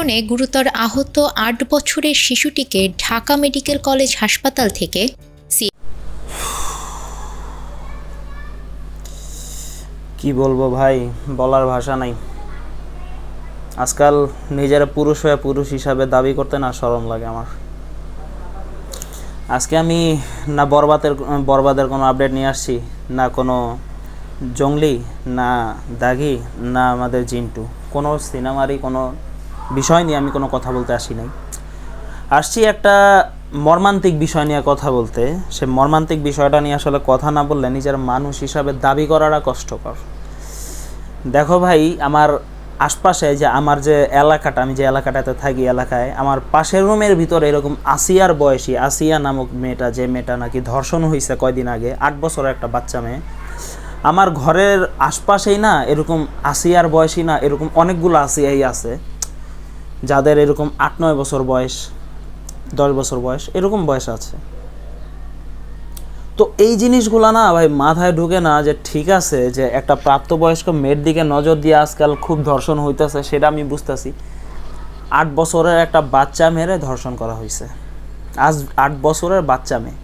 কারণে গুরুতর আহত আট বছরের শিশুটিকে ঢাকা মেডিকেল কলেজ হাসপাতাল থেকে কি বলব ভাই, বলার ভাষা নাই। আজকাল নিজেরা পুরুষ হয়ে পুরুষ হিসাবে দাবি করতে না শরম লাগে আমার। আজকে আমি না বরবাদের বরবাদের কোনো আপডেট নিয়ে আসছি, না কোনো জঙ্গলি, না দাগি, না আমাদের জিন্টু। কোনো সিনেমারই কোনো বিষয় নিয়ে আমি কোনো কথা বলতে আসি নাই। আসছি একটা মর্মান্তিক বিষয় নিয়ে কথা বলতে। সে মর্মান্তিক বিষয়টা নিয়ে আসলে কথা না বললে নিজের মানুষ হিসাবে দাবি করাটা কষ্টকর। দেখো ভাই, আমার আশপাশে যে আমার যে এলাকাটা, আমি যে এলাকাটাতে থাকি এলাকায়, আমার পাশের রুমের ভিতরে এরকম আসিয়ার বয়সী, আসিয়া নামক মেয়েটা, যে মেয়েটা নাকি ধর্ষণ হয়েছে কয়দিন আগে, আট বছরের একটা বাচ্চা মেয়ে, আমার ঘরের আশপাশেই না এরকম আসিয়ার বয়সী না, এরকম অনেকগুলো আসিয়াই আছে। যাদের এরকম আট, নয় বছর বয়স, দশ বছর বয়স, এরকম বয়স আছে। তো এই জিনিসগুলো না ভাই মাথায় ঢুকে না যে ঠিক আছে যে একটা প্রাপ্তবয়স্ক মেয়ের দিকে নজর দিয়ে আজকাল খুব ধর্ষণ হইতেছে, সেটা আমি বুঝতেছি। আট বছরের একটা বাচ্চা মেয়েরে ধর্ষণ করা হয়েছে আজ আট বছরের বাচ্চা মেয়ে।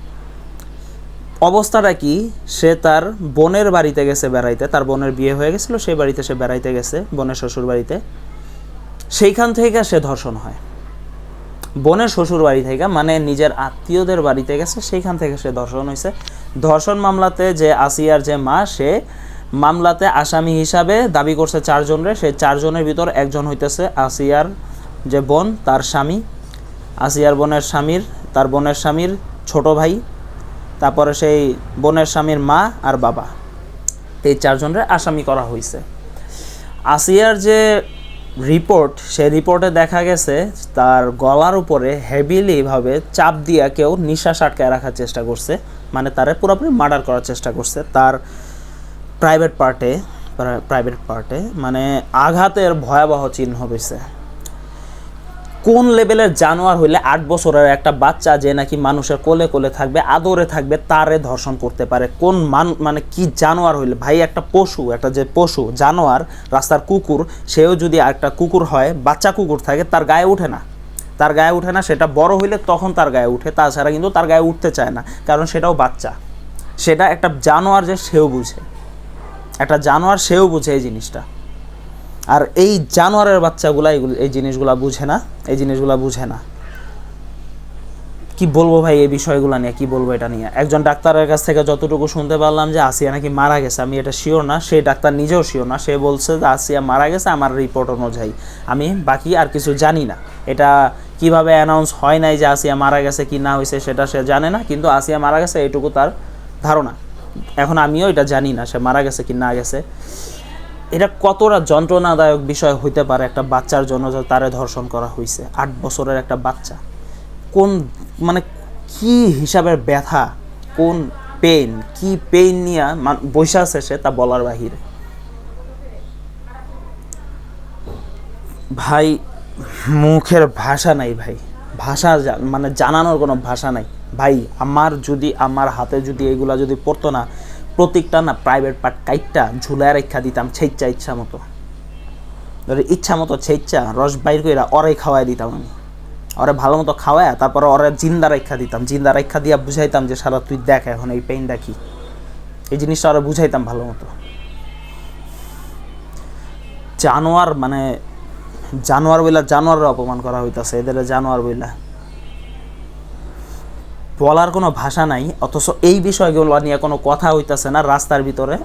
অবস্থাটা কি? সে তার বোনের বাড়িতে গেছে বেড়াইতে, তার বোনের বিয়ে হয়ে গেছিল সেই বাড়িতে সে বেড়াইতে গেছে, বোনের শ্বশুর বাড়িতে সেইখান থেকে সে ধর্ষণ হয়। বোনের শ্বশুর বাড়ি থেকে মানে নিজের আত্মীয়দের বাড়িতে গেছে, সেইখান থেকে সে ধর্ষণ হয়েছে। ধর্ষণ মামলাতে যে আসিয়ার যে মা, সে মামলাতে আসামি হিসাবে দাবি করছে চারজনরে সেই চারজনের ভিতর একজন হইতেছে আসিয়ার যে বোন, তার স্বামী। আসিয়ার বোনের স্বামীর, তার বোনের স্বামীর ছোট ভাই, তারপরে সেই বোনের স্বামীর মা আর বাবা। এই চারজনের আসামি করা হয়েছে আসিয়ার যে রিপোর্ট সে রিপোর্টে দেখা গেছে তার গলার উপরে হেভিলিভাবে চাপ দিয়ে কেউ নিঃশ্বাস আটকায় রাখার চেষ্টা করছে। মানে তারে পুরোপুরি মার্ডার করার চেষ্টা করছে। তার প্রাইভেট পার্টে প্রাইভেট পার্টে মানে আঘাতের ভয়াবহ চিহ্ন হয়েছে কোন লেভেলের জানোয়ার হইলে আট বছরের একটা বাচ্চা যে নাকি মানুষের কোলে কোলে থাকবে, আদরে থাকবে, তারে ধর্ষণ করতে পারে? কোন মান মানে কি জানোয়ার হইলে? ভাই, একটা পশু, একটা যে পশু, জানোয়ার, রাস্তার কুকুর, সেও যদি একটা কুকুর হয়, বাচ্চা কুকুর থাকে, তার গায়ে উঠে না। তার গায়ে উঠে না, সেটা বড় হইলে তখন তার গায়ে উঠে, তাছাড়া কিন্তু তার গায়ে উঠতে চায় না, কারণ সেটাও বাচ্চা। সেটা একটা জানোয়ার যে সেও বুঝে। একটা জানোয়ার সেও বুঝে এই জিনিসটা। আর এই জানোয়ারের বাচ্চাগুলা এই জিনিসগুলা বুঝে না। এই জিনিসগুলা বুঝে না। কি বলব ভাই এই বিষয়গুলো নিয়ে, কি বলব এটা নিয়ে? একজন ডাক্তারের কাছ থেকে যতটুকু শুনতে পারলাম যে আসিয়া নাকি মারা গেছে, আমি এটা শিওর না। সেই ডাক্তার নিজেও শিওর না। সে বলছে যে আসিয়া মারা গেছে, আমার রিপোর্ট অনুযায়ী। আমি বাকি আর কিছু জানি না। এটা কীভাবে অ্যানাউন্স হয় নাই যে আসিয়া মারা গেছে, কি না হয়েছে, সেটা সে জানে না। কিন্তু আসিয়া মারা গেছে, এইটুকু তার ধারণা। এখন আমিও এটা জানি না, সে মারা গেছে কি না গেছে। এটা কতটা যন্ত্রণাদায়ক বিষয় হইতে পারে একটা বাচ্চার জন্য যে তারে ধর্ষণ করা হয়েছে আট বছরের একটা বাচ্চা। কোন মানে কি হিসাবের ব্যথা? কোন পেন কি পেন নিয়ে বৈশা সে তা বলার বাহিরে। ভাই, মুখের ভাষা নাই ভাই। ভাষা মানে জানানোর কোনো ভাষা নাই। ভাই, আমার যদি, আমার হাতে যদি এইগুলা যদি পড়তো না প্রত্যেকটা না প্রাইভেট পার্ট কাইটটা ঝুলায় রেখা দিতাম ছেইচ্ছা ইচ্ছা মতো। ধরে ইচ্ছা মতো ছেইচ্ছা, রস বাইর করে অরে খাওয়াই দিতাম আমি। ওরে ভালো মতো খাওয়ায়, তারপরে ওরে জিন্দা রেখা দিতাম। জিন্দা রেখা দিয়া বুঝাইতাম যে, সারা, তুই দেখ এখন এই পেইনটা কি? এই জিনিসটা ওরা বুঝাইতাম ভালো মতো। জানোয়ার মানে জানোয়ার বইলা জানোয়ারের অপমান করা হইতাছে, এদের জানোয়ার বইলা। বলার কোনো ভাষা নাই, অথচ এই বিষয়গুলো নিয়ে কোনো কথা হইতেছে না রাস্তার ভিতরে।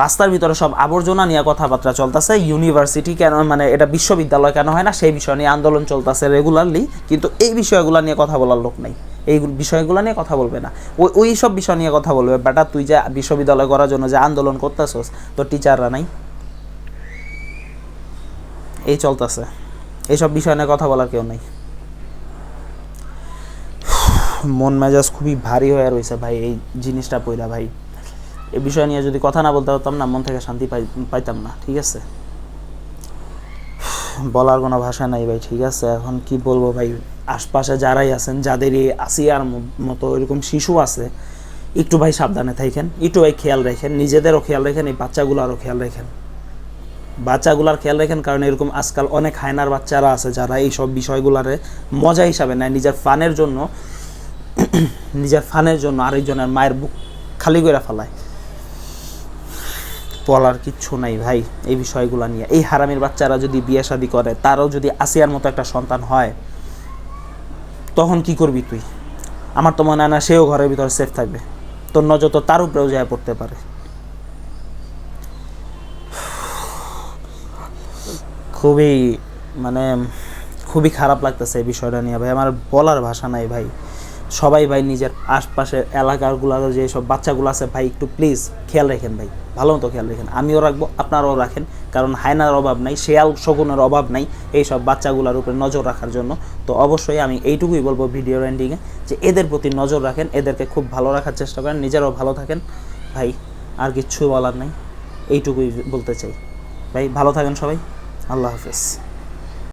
রাস্তার ভিতরে সব আবর্জনা নিয়ে কথাবার্তা চলতেছে ইউনিভার্সিটি কেন মানে এটা বিশ্ববিদ্যালয় কেন হয় না, সেই বিষয় নিয়ে আন্দোলন চলতেছে রেগুলারলি কিন্তু এই বিষয়গুলো নিয়ে কথা বলার লোক নেই। এই বিষয়গুলো নিয়ে কথা বলবে না। ওই ওই সব বিষয় নিয়ে কথা বলবে, বেটা তুই যে বিশ্ববিদ্যালয় করার জন্য যে আন্দোলন করতেছস, তোর টিচাররা নাই। এই চলতেছে। এইসব বিষয় নিয়ে কথা বলার কেউ নেই। মন মেজাজ খুবই ভারী হয়ে রয়েছে ভাই, এই জিনিসটা পইরা ভাই। এই বিষয় নিয়ে যদি কথা না বলতে পারতাম না, মন থেকে শান্তি পাইতাম না, ঠিক আছে? বলার কোনো ভাষা নাই ভাই, ঠিক আছে? এখন কি বলব ভাই, আশপাশে যারাই আছেন যাদের এই আসিয়ার মতো এরকম শিশু আছে, একটু ভাই সাবধানে থাকেন, একটু ভাই খেয়াল রাখেন, নিজেদেরও খেয়াল রাখেন, এই বাচ্চাগুলোরও খেয়াল রাখেন। বাচ্চাগুলার খেয়াল রাখেন, কারণ এরকম আজকাল অনেক হায়নার বাচ্চারা আছে, যারা এই সব বিষয়গুলারে মজা হিসাবে নেয়, নিজের ফানের জন্য। নিজের ফানের জন্য আরেকজনের মায়ের বুক খালি করে ফেলায়। বলার কিচ্ছু নাই ভাই, এই বিষয়গুলো নিয়ে। এই হারামের বাচ্চারা যদি বিয়ে শাদি করে, তারও যদি আসিয়ার মতো একটা সন্তান হয়, তখন কি করবি তুই? আমার তো মনে হয় না সেও ঘরের ভিতরে সেফ থাকবে। তোর নজর তো তার উপরেও যায় পড়তে পারে। খুবই মানে খুবই খারাপ লাগতেছে এই বিষয়টা নিয়ে ভাই। আমার বলার ভাষা নাই ভাই। সবাই ভাই নিজের আশপাশের এলাকাগুলোর যে সব বাচ্চাগুলো আছে, ভাই একটু প্লিজ খেয়াল রাখেন ভাই। ভালো মতো খেয়াল রাখেন। আমিও রাখব, আপনারাও রাখেন। কারণ হায়নার অভাব নাই, শেয়াল শকুনের অভাব নাই এই সব বাচ্চাগুলোর উপরে নজর রাখার জন্য। তো অবশ্যই আমি এইটুকুই বলব ভিডিও এন্ডিংয়ে যে এদের প্রতি নজর রাখেন, এদেরকে খুব ভালো রাখার চেষ্টা করেন, নিজেরাও ভালো থাকেন। ভাই, আর কিচ্ছু বলার নাই, এইটুকুই বলতে চাই। ভাই, ভালো থাকেন সবাই। আল্লাহ হাফেজ।